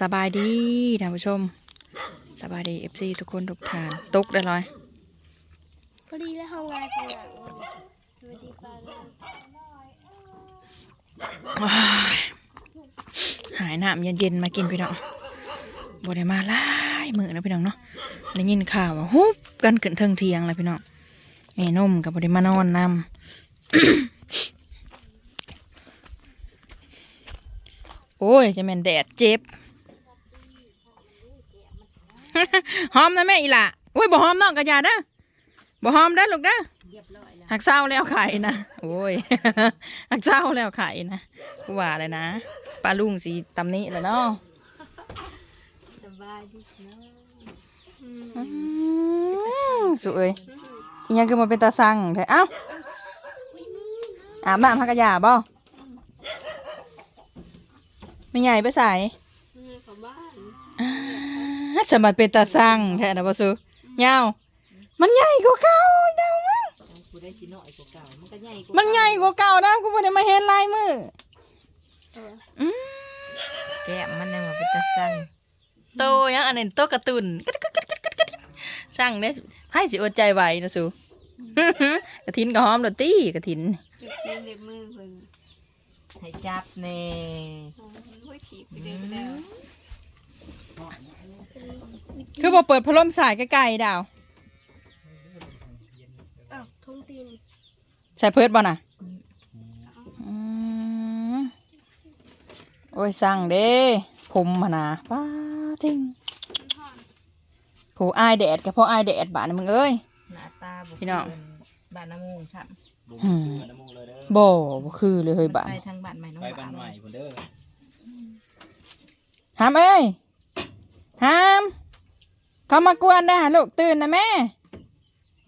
สบายดีท่านผู้ชม สบายดีเอฟซีทุกคนทุกท่านตกได้ลอยพอดีแล้วห้องงานข้างหลังสวัสดีป้าลุงว้ายหายน้ำเย็นๆมากินพี่น้องบ่ได้มาหลายมื้อนะพี่น้องเนาะได้ยินข่าวว่าฮุบกันขึ้นเทิงเทียงเลยพี่น้องแม่นมกับบ่ได้มานอนนำโอ้ยจะแม่นแดดเจ็บ หอมนะแม่อีหล่ะโอ้ยบ่หอมน้องกระยาเด้อบ่หอมเด้อลูกเด้อหักเศร้าแล้วไข่นะโอ้ยหักเศร้าแล้วไข่นะกูว่าเลยนะปลาลุงสีตำนี้แหล้วเนาะสบายดีเนาะอืมสวยอิหยังคือมาเป็นตาสั่งแท้เอ้าอาบน้ำพักกระยาบ่ไม่ใหญ่ไปใส่อืมของบ้าน อ่าจะมาเป็นตาสั่งแท้นะบ่ซูเงามันใหญ่กว่าเก่าเดามั้งกูได้ชิ้นหน่อยกว่าเก่ามันก็ใหญ่กว่ามันใหญ่กว่าเก่านะกูบ่ได้มาเห็นลายมือเอออืมแก้มมันยังมาเป็นตาสั่งโตยังอันนี้โตการ์ตูนกึดกึดกึดกึดกึดกึดสั่งเด้ไพ่สิอดใจไหวนะสู กระถินก็หอมดตี้กระถิน จุดเทียนเล็บมือเพิ่นให้จับแน่อ๋อห้วยถีบไปเดินไปแล้ว คือบ่เปิดพัดลมสายไกลๆดาวอ้าวทุ่งตีนใส่เพิดบ่น่ะอืมโอ้ยสั่งเด้ผมมานะป้าทิ้งมันห่อนผู้อายแดดกับพ่ออายแดดบาดนะมึงเอ้ย หน้าตาบุพี่น้อง บ้านน้ำมูลซ้อืมน้ำมูกเลยเด้อบ่บ่คือเลยเฮ้ยำบาดไปทางบ้านใหม่น้องไปบ้าบ้านนใหม่พุ่นเด้อ หามเอ้ย หาม เขามากวนนะลูกตื่นนะแม่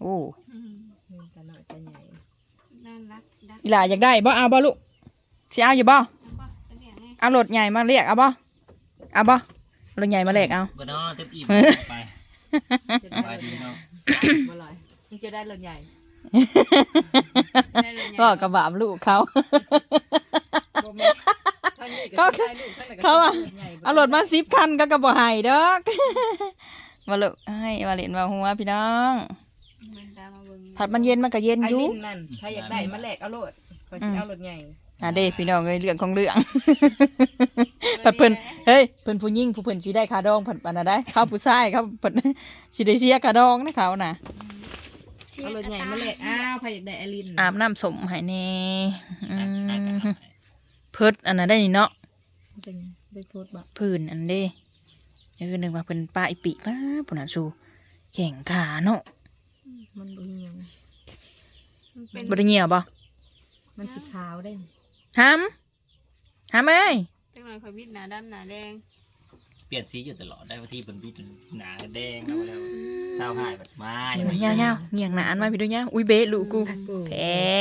โอ้อืมเงินตาหน่อยตาใหญ่น่ารักดักอีหล่าอยากได้บ่เอาบ่ลูกสิเอาอยู่บ่แล้วก็เป็นอย่างนี้เอารถใหญ่มาเรียกเอาบ่เอาบ่รถใหญ่มาเรียกเอา บ่นอเต็มอิ่มไปจะสบายดีเนาะบ่ลอยมึงจะได้รถใหญ่ ได้เลยก็กระบาบลูกเขาบ่แม่ ทางนี้ก็สิได้ลูกทางนั้นก็เขาอะสิได้รถใหญ่เอารถมาสิบคันก็กระบอกให้ดอกมาลูกให้มาเล่นมาหัวพี่น้องเดินตามมาเบิ่งผัดมันเย็นมันก็เย็นไอ้อยู่ลิ้นนั่นถ้าอยากได้มาแลกเอารถขอสิเอารถใหญ่อะเด้พี่น้องเอ้ยเรื่องของเรื่องผัดเพิ่นเฮ้ยเพิ่นผู้หญิงผู้เพิ่นสิได้คาดองเพิ่นปานนั้นได้เขาผู้ชายเขาเพิ่นสิได้เสียคาดองนะเขาน่ะเอารถใหญ่มาแลกอ้าวใครอยากได้ไอ้ลิ้นอาบน้ำสมให้แน่อืมเพิดอันนั้นได้นี่เนาะ เป็นไงได้โทษบ่พื้นอันเด้นี่คือนึกว่าเพิ่นป้าอีปิป้าปุ่นน่ะสู้แข่งขาเนาะมันบ่เหี่ยวมันเป็นบ่ได้เหี่ยวบ่มันสีขาวได้หามหามเอ้ยจังหน่อยคอยวิดหนาดำหนาแดงเปลี่ยนสีอยู่ตลอดได้บางทีเป็นบิดหนาแดงแล้วแล้วเศร้าหายแบบไม้เงี้ยวเงี้ยวเงียงหนานมาพี่ดูเงี้ยอุ้ยเบะลูกกูแพ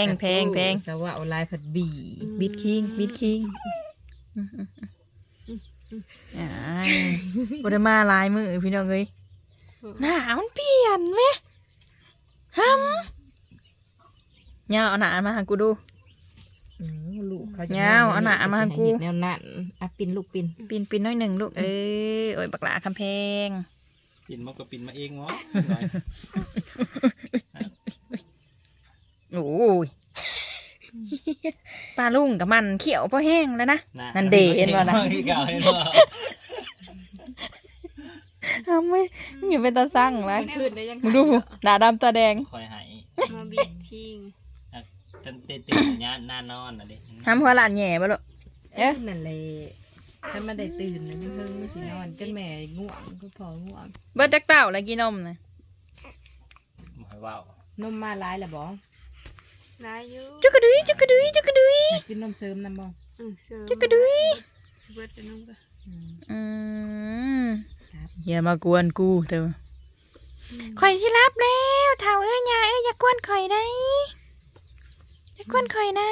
งแพงแพงแต่ว่าเอาลายผัดบีบิดคิงบิดคิง อ่าบ่ได้มาหลายมือพี่น้องเอ้ยหน้ามันเปลี่ยนไหมฮัมเงาเอาหนามาให้กูดู ลูกเขายาเอาหนามาให้กูแนวนั้นอะปินลูกปินปีนปีนน้อยหนึ่งลูกเอ้ยโอ้ยบักหลาคำแพง ปินมันก็ปินมาเองวะ โอ้ย ปลาลุงกับมันเขียวพอแห้งแล้วนะนั่นเดเห็นบ่นะเก่าเห็นบ่ทำไม่มึงอย่าเป็นตาสั่งนะขึ้นได้ยังมึงดูหน้าดำตาแดงคอยหายมาบิดทิ้งจนเต้นๆย่านหน้านอนน่ะดิทำหัวหลานแหย่บ่ลูกเอ๊ะนั่นเลยถ้ามาได้ตื่นนะยังเพิ่งไม่สินอนจนแม่ง่วงก็พอง่วงเบิดจักเต้าแล้วกินนมนะบ่ให้เว้านมมาร้ายแหละบ อร้ายอยู่จุกกระดุยจุกกระดุยจุกกระดุยอยากกินนมเสริมนำบออืมเสือจุกกระดุยสเบิดกันนุ่งก็มอืมครับอย่ามากวนกูเถอะข่อยสิรับแล้วเท่าเอ้ยยายเอ้ยอย่ากวนข่อยได้อย่ากวนข่อยนะ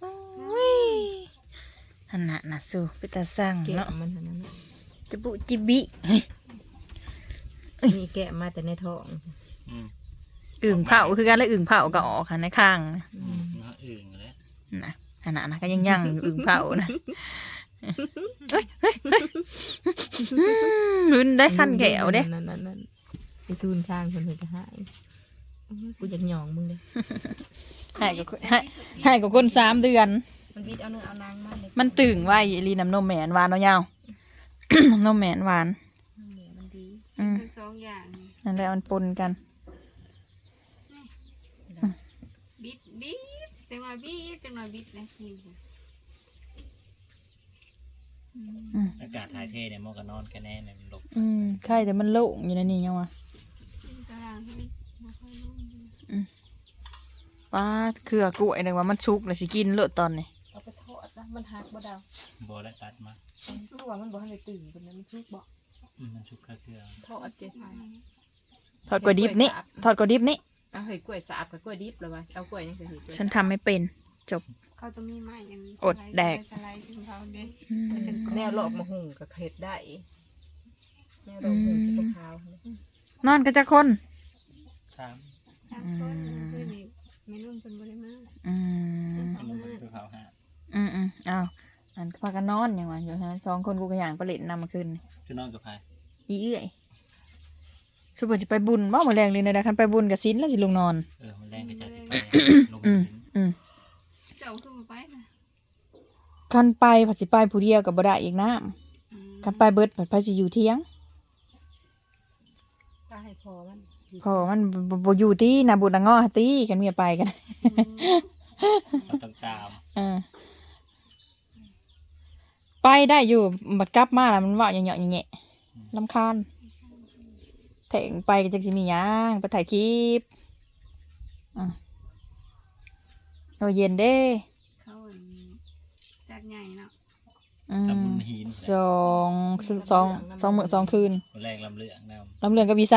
โอ้ยหันหน้าน่ะสู้ไปตาสั่งแกะเนาะมันเท่านั้นน่ะจะบุจิบิเฮ้ยนี่แกะมาแต่ในท้องอืม อึ่งเผาคือกันแล้วอึ่งเผาก็ออกค่ะในข้างนะอืมมันอึ่งเลยนะขนาดนะก็ยังยังอยู่อึ่งเผานะอืมลุ้นได้ขั้นแก้วเด้นั่นนั่นนั่นไปซูนช่างคนเพิ่นจะหายอื้อกูอยากหยองมึงเลยให้กับคนให้ให้กับคนสามเดือน มันบิดเอาเนื้อเอานางมาเลยมันตึงไว้อีหลีน้ำนมแหมนหวานเนาะยาว น้ำนมแหมนหวานเนื้อมันดีอืม ทั้งสองอย่างนี่นั่นแหละมันปนกัน บิดบิดจังหน่อยบิดจังหน่อยบิดนะคิวอากาศถ่ายเทเนี่ยเหมอกับนอนแค่แน่เนี่ยมันหลบอืมใช่แต่มันโล่งอยู่ในนี่ยังวะกินตารางให้บ่ค่อยลงเลยป้าเครือกล้วยนึงว่ามันชุกเลยสิกินเลอะตอนนี้เอาไปทอดนะมันหักบ่ดาวโบและตัดมาสู้ว่ามันบ่ทันได้ตื่นคนนั้นมันชุกบ่อืมมันชุกเครื่องทอดเจ๊ใส่ทอดกล้วยดิบนี่ทอดกล้วยดิบนี่ เอาเฮ้ยกล้วยสาบกับกล้วยดิบเลยว่ะเอากล้วยยังจะเห็นกล้วยฉันทำไม่เป็น จบ เขาต้องมีไม้อันอดแดก สไลด์ขึ้นเขาเด้อืม แนวหลอกมาหุงกับเห็ดได้แนวหลอกหุงสีขาวๆเนี่ยนอนกันจะคน สามสามคนเพื่อนนี่ไม่รุ่นเป็นบริมาอืมอันนู้นเป็นขาวห้าอืมอืมอ้าวอันพากันนอนอย่างวะอยู่ฮะสองคนกูก็อย่างประเล็นนำมาขึ้นคือนอนกับใครอีเอื้อย สุบจะไปบุญว่าหมดแรงเลยนะคันไปบุญกับซินแล้วสิลงนอน เออมันแรงก็จะสิไปลงอืหิมนอืมเจ้าขึ้นมาไปนะคันไปผัดสิไปผู้เดียวกับบ่ได้อีกน้อืมำคันไปเบิดผัดไปสิอยู่เที่ยงตาให้พอมันเพอมันบ่บ่อยู่ที่นาบุญนางอ้อตีกันเมียไปกันมันต้องตามเออไปได้อยู่บัดกลับมาแล้วมันว่าอย่างเงี้ยอย่างเงี้ยลำคาญแถงไปก็จะสิมีหยังไปถ่ายคลิปอืมโอ้เย็นเด้เขาอันจัดใหญ่เนาะสมุนหินสองสองสองสองมื้อสองคืนแรงลำเลืองนลำเรืองกับวีไซ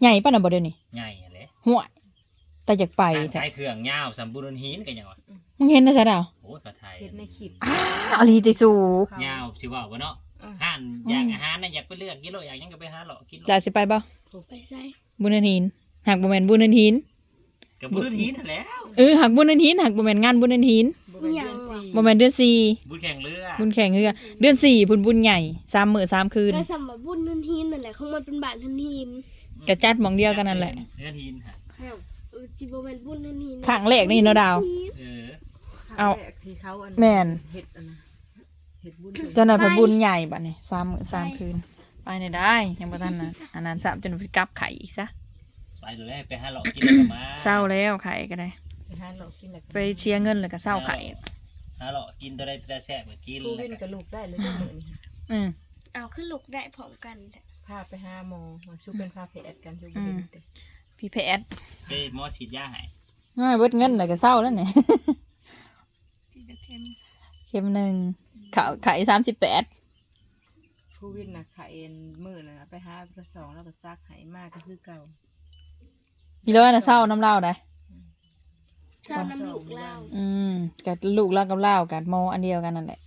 ใหญ่ป่ะนะบ่เดี๋ยวนี้ใหญ่อะไรห่วยแต่อยากไปแท้ถ่ายเครื่องยาวสมบูรณ์หินกันยังวะมึงเห็นนะจ๊ะดาวโอ้ยกระถ่ายเห็ดในคลิปอ้าวอลีติสูยาวสิว่าบ่เนาะ ห่านอยากอาหารนะอยากไปเลือกกิโลอยากหยังก็ไปหาเลาะกินลาสิไปบ่ไปใส่บุญเนินหินหักบ่แม่นบุญเนินหินกับบุญหินนั่นแหล้วเออหักบุญเนินหินหักบ่แม่นงานบุญเนินหินบ่เป็นเดือนสี่บ่แม่นเดือนสี่บุญแข่งเรือบุญแข่งคือกันเดือนสี่บุญบุญใหญ่สามมื้อสามคืนก็สำหรับบุญนันหินนั่นแหละของมันเป็นบาทนันหินกระจัดหมองเดียวกันนั่นแหละเรือหินฮะอ้าวเออจิบแมนบุญนันหินข้างแรกนี่เนาะดาว เออ เอา แรกที่เขาอันแม่น เห็ดอันนะ เห็ดบุญเจ้าหน่อยไปบุญใหญ่บัดนี้สามมื้อสามคืน ไปได้ได้ ยังบ่ทันนะอันนั้นสามจนไปกลับไข่อีกซะไปดูแลไปหาเลาะกินแล้วก็มาเศร้าแล้วไข่ก็ได้ ไปหาเรากินแล้วก็ไปเชียร์เงินแล้วก็เศร้าไข่หาเลาะกินตัวใดตัวใดแซ่บก็กินผู้แล้วิวนก็กับลูกได้เลยเด้อมื้อนี้อืม เอาขึ้นลูกได้พร้อมกันแท้พาไปหาหมอมาชูเป็นพาแผดกันชูบ่เห็นแต่พี่แพทย์ไปหมอฉีดยาให้ง่ายเบิดเงินแล้วก็เศร้าแล้วเนี่ยที่จะเค็มเข็มหนึ่ง ขาวไข่สามสิบแปดผู้วินน่ะขายเอ็นมื้อน่ะไปหากระสองแล้วก็ซักไหมากก็คือเก่าพี่ร้อยน่ะเศร้าน้ำเหล้าได้เจ้าน้ำลูกเล่าอืมกับลูกเล่ากับเหล้ากับโมอันเดียวกันนั่นแหละ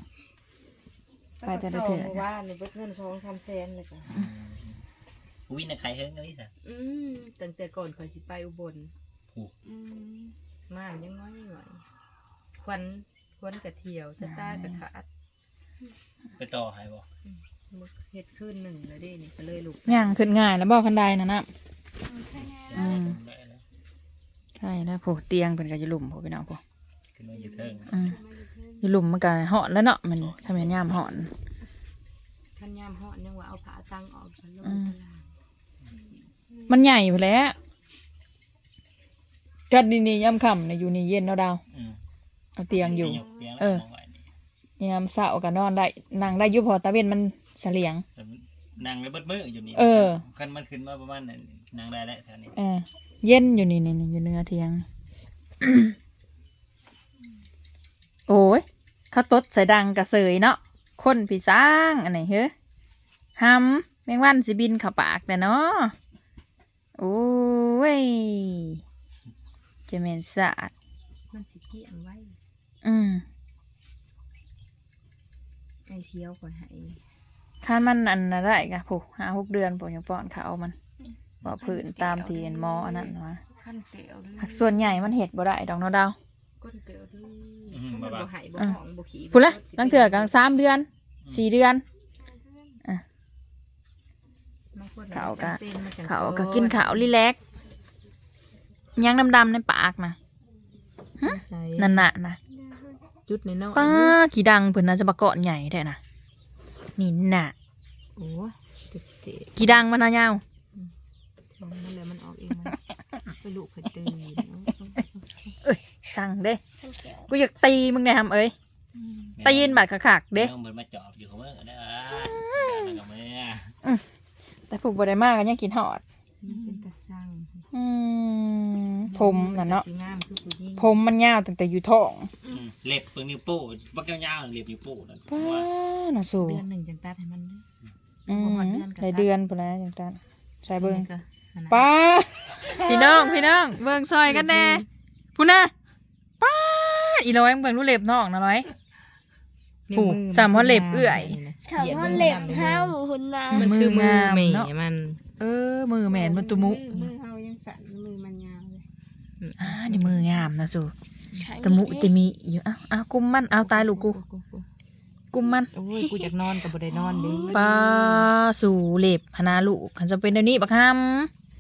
ไปแต่ละเทื่อมื่อวานนี่เบิดเงินสองสามแสนเลยจ้ะผู้วินน่ะใครเฮิงกันนี่ซะอืมตั้งแต่ก่อนข่อยสิไปอุบลผู้อืมมายังน้อยหน่อยควันควันกระเที่ยวสตาร์กระขาด ไปต่อให้บ่มึกเฮ็ดขึ้นหนึ่งเลยเด้นี่ก็เลยลูกย่างขึ้นง่ายแล้วบอกคันใดนะนะมันแค่นี้อืมได้แล้วใช่แล้วผูเตียงเป็นกับอยู่หลุมผูพี่น้องผูขึ้นมาอยู่เทิงอืมอยู่หลุมมันก็เหอนแล้วเนาะมันทำเป็นย่ามเหอนขันยามเหอนยังว่าเอาผ้าตังออกกันลงอืมตลาดมันใหญ่ไปแหล้วกัดนี่นี่ย่ำค่ำในอยู่นี่เย็นเนาะดาวอืมเอาเตียงอยู่ไปกเตียงแล้วเออมองไว้นี่ ยามเศร้าก็นอนได้นั่งได้อยุพอตะเวนมันเสลียงแต่มันนั่งแล้วเบิดมืออยู่นี่เออ คันมันขึ้นมาประมาณนั้นนั่งได้แล้วแถวนี้เออเย็นอยู่นี่นี่นี่อยู่เนื้อเทียง โอ้ยเขาตดใส่ดังกระเสยเนาะคนผีสร้างอันไหนเฮ้หำแมงวันสิบินเขับปากแต่เนาะโอ้ยจะเมนสะอาดมันสิเกี่ยงไว้ อืม ไอเชียวก่อนให้คันมันอันนะได้กะผู้ห้าหกเดือนปยังป้อนเขาวมันบ่ผืนตามที่เห็นหมออันนั้นวะขั้นเกลียวเลยหักส่วนใหญ่มันเห็ดบ่ได้ดอกเนาะดาวก้นเตียวที่อืมบ่บ่บ่บ่หายบ่หองบ่ขี้พูดละลังเถื่อกันสามเดือนสี่เดือนบงคนเขาก็เป็นมาจังเขาก็กินข้าวรีแลกซ์ยังดำๆในปากนะใส่นั่นน่ะนะ จุดในน้อยป้าขี่ดังเพิ่นน่าจะบะเกาะใหญ่แท้น่ะนี่น่ะโอ้เจ็บเจ็บขี่ดังมันน่ะยาวมันแล้วมันออกเองมันไปลูกเคยตื่นสั่งเด้ท่านเขียวกูอยากตีมึงแน่ทำเอ้ยตีนบาดคักๆเด้น้องมันมาจอบอยู่ของมึงเด้อแล้วก็มือแต่ผูกบ่ได้มากก็ยังกินหอดมันเป็นตาสร้างอืมผมน่ะเนาะสีงามคือผู้หญิงผมมันยาวตั้งแต่อยู่ท้องอืม เล็บเพิ่งนิ้วโป้บักยาวๆเล็บนิ้วโป้นั่นป้าว่าน่ะสูเดือนหนึ่งจังตัดให้มันเด้อ อืมบ่ฮอดเดือนก็ได้เดือนพุ่นแล้วจังซั่นใส่เบิ่งนี่ก็อันนั้นป้าพี่น้องพี่น้องเบิ่งซอยกันแน่พุ่นน่ะป้าอีร้อยมึงเบิ่งรูเล็บน้องนะร้อย นิ้วผู้อสามฮอดเล็บเอื้อยถามว่าเล็บห้าวหุ่นนามันคือมือมืองามแม่เนาะมันเออ มือแม่นมันตุมุมือเฮายังสั่นมือมันยาวเลยอ่านี่มืองามนะสูใช้ ตะมุตะมีอยู่อ้าวอ้าวกุมมันเอาตายลูกกู กุมมันโอ้ยกูอยากนอนกับบ่ได้นอนเด้ป้าสู่เล็บหนาลูกคันจะเป็นเดี๋ยวนี้บักฮัม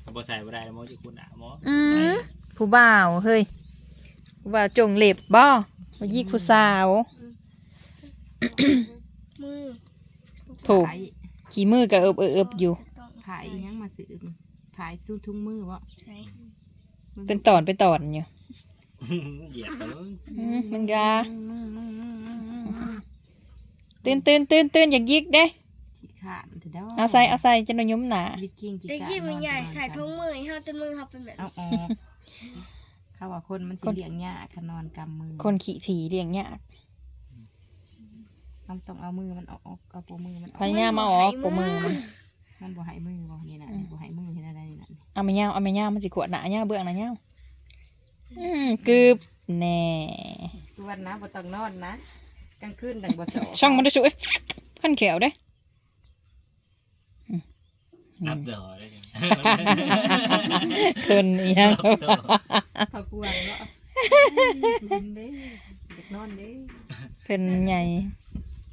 เขาบ่ใส่บ่ได้แล้วหมอที่คุณอะหมออืมผู้บ่าวเฮ้ยผู้บ่าวจงเล็บบ่มายิกผู้สาว มือถูกผายขี่มือกับเอิบเอิบเอิบอยู่ต้องผายอีหยังมาซื้อผายตุ้ทุ่งมือบ่ใช้เป็นตอนเป็นตอนอยู่ เหยียบไปเลยอืมมันยาตื่นตื่นตื่นตื่นอยากยิกเด้ขี้ขาดเถอะเด้อเอาใส่เอาใส่จะนอยมหนาวิกกิ้งตะกี้มันใหญ่ใส่ทุ่งมือให้เฮาจนมือเฮาเป็นแบบเอาออกเขาว่าคนมันสิเลี้ยงยากขนอนกำมือคนขี่ถีเรียงยากต้องต้องเอามือมันออกเอาปมือมันอพอกยายามมาออกปมือมันมันบ่ใหายมือบ่นี่น่ะบ่ใหายมือเห็นอะไรนี่น่ะเอาไม่ยาวเอาไม่ยาวมันสิขวดหนาเงาเบื้องหนาเงา อืมกึบแน่ตัวนนะบ่ต้องนอนนะกลางคืนดังบ่สอช่างมันได้สวยพันแขวเด้อืมอับเดอได้ยังเคินอีหยังเขากวนเนาะกินเด้อยากนอนเด้เพิ่นใหญ่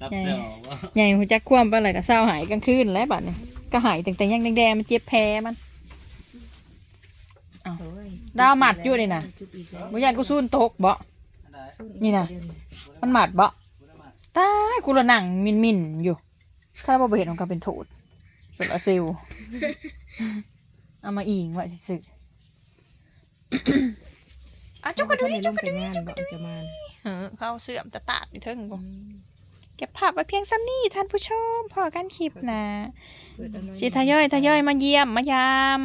รับเดอว่าใหญ่หัวจักคว่ำไปอะไรก็เศร้าหายกลางคืนแล้วบัดนี้ก็หายแต่แต่ยังแดงๆมันเจ็บแผลมันโอ้ย ดาวหมัดอยู่นี่น่ะจุดอีกแล้วบ่อยากกูซูนตกบ่นี่น่ะมันหมัดบ่ตายกูละหนังมินมินๆอยู่ถ้าบ่เห็นของก็เป็นโทษส่วนละเซลลเอามาอิงไว้ซื่อๆอะจุกกระดูดุยนี่ลงแต่งานบ่จะมาเออเข้าเสื่อมตะตาดอยู่เทิงบ่เก็บภาพไว้เพียงซ้ำนี้ท่านผู้ชมพอกันคลิปหนะเปิดเอาหน่สิทยอยทยอยมาเยี่ยมมายาม